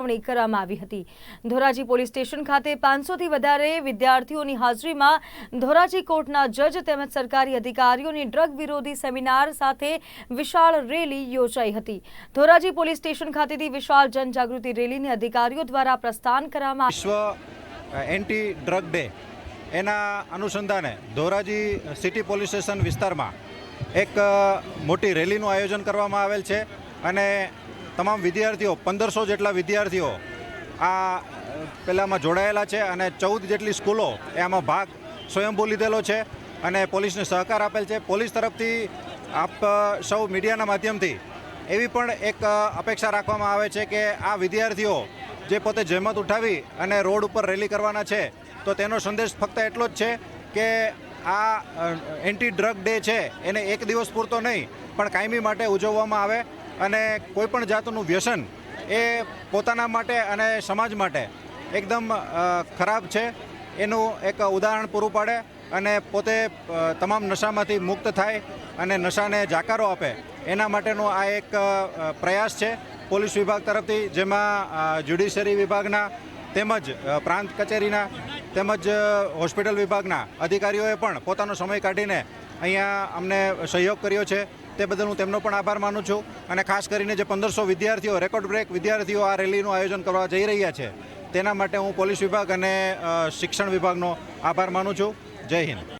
ઉજવણી કરવામાં આવી હતી. ધોરાજી પોલીસ સ્ટેશન ખાતે પાંચસોથી વધારે વિદ્યાર્થીઓની હાજરીમાં ધોરાજી કોર્ટના જજ તેમજ સરકારી અધિકારીઓની ડ્રગ વિરોધી સેમિનાર સાથે વિશાળ રેલી યોજાઈ હતી. ધોરાજી પોલીસ સ્ટેશન ખાતેથી વિશાળ જનજાગૃતિ રેલીને અધિકારીઓ દ્વારા પ્રસ્થાન કરવામાં વિશ્વ એન્ટી ડ્રગ ડે એના અનુસંધાને ધોરાજી સિટી પોલીસ સ્ટેશન વિસ્તારમાં એક મોટી રેલીનું આયોજન કરવામાં આવેલ છે અને તમામ વિદ્યાર્થીઓ, પંદરસો જેટલા વિદ્યાર્થીઓ આ પહેલાંમાં જોડાયેલા છે અને ચૌદ જેટલી સ્કૂલો એ આમાં ભાગ સ્વયંભૂ લીધેલો છે અને પોલીસને સહકાર આપેલ છે. પોલીસ તરફથી આપ સૌ મીડિયાના માધ્યમથી એવી પણ એક અપેક્ષા રાખવામાં આવે છે કે આ વિદ્યાર્થીઓ જે પોતે જહેમત ઉઠાવી અને રોડ ઉપર રેલી કરવાના છે, તો તેનો સંદેશ ફક્ત એટલો જ છે કે આ એન્ટી ડ્રગ ડે છે. એને એક દિવસ પૂરતો નહીં, પણ કાયમી માટે ઉજવવામાં આવે. અને કોઈપણ જાતનું વ્યસન એ પોતાના માટે અને સમાજ માટે એકદમ ખરાબ છે. એનું એક ઉદાહરણ પૂરું પાડે અને પોતે તમામ નશામાંથી મુક્ત થાય અને નશાને જાકારો આપે. એના માટેનો આ એક પ્રયાસ છે પોલીસ વિભાગ તરફથી, જેમાં જ્યુડિશરી વિભાગના તેમજ પ્રાંત કચેરીના તેમજ હોસ્પિટલ વિભાગના અધિકારીઓએ પણ પોતાનો સમય કાઢીને અહીંયા અમને સહયોગ કર્યો છે. તે બદલ હું તેમનો પણ આભાર માનું છું અને ખાસ કરીને જે પંદરસો વિદ્યાર્થીઓ, રેકોર્ડ બ્રેક વિદ્યાર્થીઓ આ રેલીનું આયોજન કરવા જઈ રહ્યા છે, તેના માટે હું પોલીસ વિભાગ અને શિક્ષણ વિભાગનો આભાર માનું છું. જય હિન્દ.